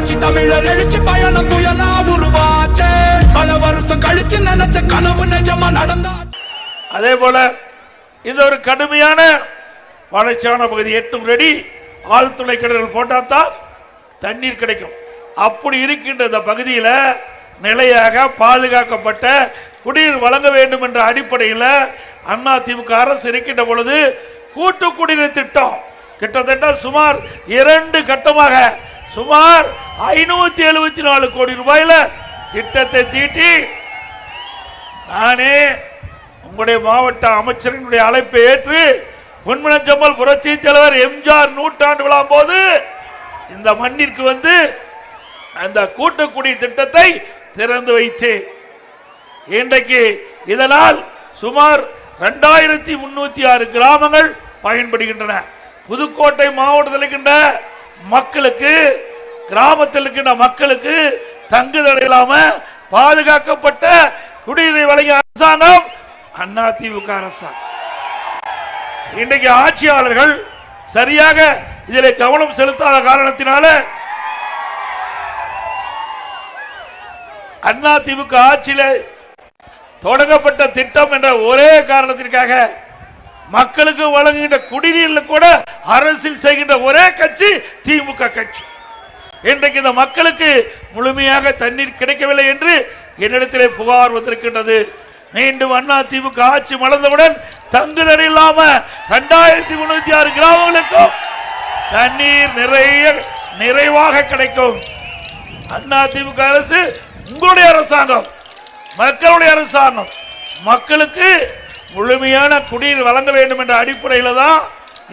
புரட்சி தமிழர் எழுச்சி பயணம் புயலா உருவாச்சே. பல வருஷம் கழிச்சு நினைச்ச கனவு நிஜமா நடந்தா அதே போல இது ஒரு கடுமையான வளர்ச்சியான பகுதி எட்டும் ரெடி. ஆழ்துளை கிணறுகள் போட்டால் தான் தண்ணீர் கிடைக்கும். அப்படி இருக்கின்ற இந்த பகுதியில் நிலையாக பாதுகாக்கப்பட்ட குடிநீர் வழங்க வேண்டும் என்ற அடிப்படையில் அண்ணா திமுக அரசு இருக்கின்ற பொழுது கூட்டு குடிநீர் திட்டம். கிட்டத்தட்ட சுமார் இரண்டு கட்டமாக சுமார் ஐநூத்தி எழுபத்தி நாலு கோடி ரூபாயில திட்டத்தை தீட்டி நானே உங்களுடைய மாவட்ட அமைச்சரினுடைய அழைப்பை ஏற்று பொன்மனச்சம்மல் புரட்சி தலைவர் எம்ஜிஆர் நூற்றாண்டு விழா போது இந்த மண்ணிற்கு வந்து அந்த கூட்டுக்குடி திட்டத்தை திறந்து வைத்தேன். இன்றைக்கு இதனால் சுமார் ரெண்டாயிரத்தி முன்னூத்தி ஆறு கிராமங்கள் பயன்படுகின்றன. புதுக்கோட்டை மாவட்டத்தில் இருக்கின்ற மக்களுக்கு கிராமத்தில் இருக்கின்ற மக்களுக்கு தங்குதடை இல்லாம பாதுகாக்கப்பட்ட குடிநீர் வழங்கிய அரசாங்கம் அண்ணா திமுக அரசாங்கம். இன்றைக்கு ஆட்சியாளர்கள் சரியாக இதில் கவனம் செலுத்தாத காரணத்தினால அண்ணா திமுக ஆட்சியில தொடங்கப்பட்ட திட்டம் என்ற ஒரே காரணத்திற்காக மக்களுக்கு வழங்குகின்ற குடிநீர்ல கூட அரசியல் செய்கின்ற ஒரே கட்சி திமுக கட்சி. இன்றைக்கு இந்த மக்களுக்கு முழுமையாக தண்ணீர் கிடைக்கவில்லை என்று என்னிடத்திலே புகார் வந்திருக்கின்றது. மீண்டும் அண்ணா திமுக ஆட்சி மலர்ந்தவுடன் தங்குதல் இல்லாம இரண்டாயிரத்தி முன்னூத்தி ஆறு கிராமங்களுக்கும் தண்ணீர் நிறைய நிறைவாக கிடைக்கும். அண்ணா திமுக அரசு உங்களுடைய அரசாங்கம் மக்களுடைய அரசாங்கம் மக்களுக்கு முழுமையான குடிநீர் வழங்க வேண்டும் என்ற அடிப்படையில் தான்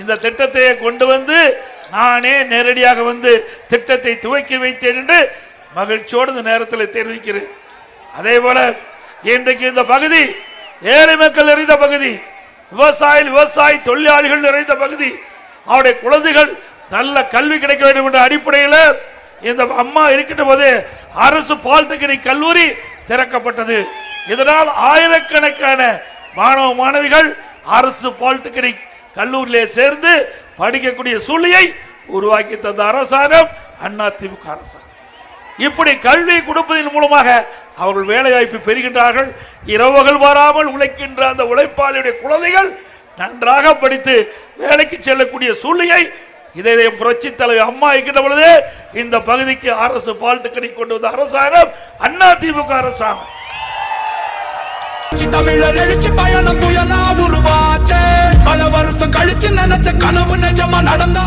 இந்த திட்டத்தை கொண்டு வந்து நானே நேரடியாக வந்து திட்டத்தை துவக்கி வைத்தேன் என்று மகிழ்ச்சியோடு இந்த நேரத்தில் தெரிவிக்கிறேன். அதே போல இன்றைக்கு இந்த பகுதி ஏழை மக்கள் நிறைந்த பகுதி விவசாய விவசாய தொழிலாளிகள் நிறைந்த பகுதி அவருடைய குழந்தைகள் நல்ல கல்வி கிடைக்க வேண்டும் என்ற அடிப்படையில் இந்த அம்மா இருக்கின்ற போது அரசு பாலிடெக்னிக் கல்லூரி திறக்கப்பட்டது. இதனால் ஆயிரக்கணக்கான மாணவ மாணவிகள் அரசு பால்டெக்னிக் கல்லூரியிலே சேர்ந்து படிக்கக்கூடிய சூழ்நிலையை உருவாக்கி தந்த அரசாங்கம் அண்ணா திமுக அரசாங்கம். இப்படி கல்வி கொடுப்பதன் மூலமாக அவர்கள் வேலை வாய்ப்பு பெறுகின்றார்கள். இரவுகள் வராமல் உழைக்கின்ற அந்த உழைப்பாளியுடைய குழந்தைகள் நன்றாக படித்து வேலைக்கு செல்லக்கூடிய சூழ்நிலை இதை புரட்சி தலைவர் அம்மா இருக்கின்ற பொழுது இந்த பகுதிக்கு அரசு பாலிடெக்னிக் கொண்டு வந்த அரசாங்கம் அண்ணா திமுக அரசாங்கம். தமிழர் எழுச்சி பயணம் புயலா உருவாச்சே. பல வருஷம் கழிச்சு நினைச்ச கனவு நிஜமா நடந்தா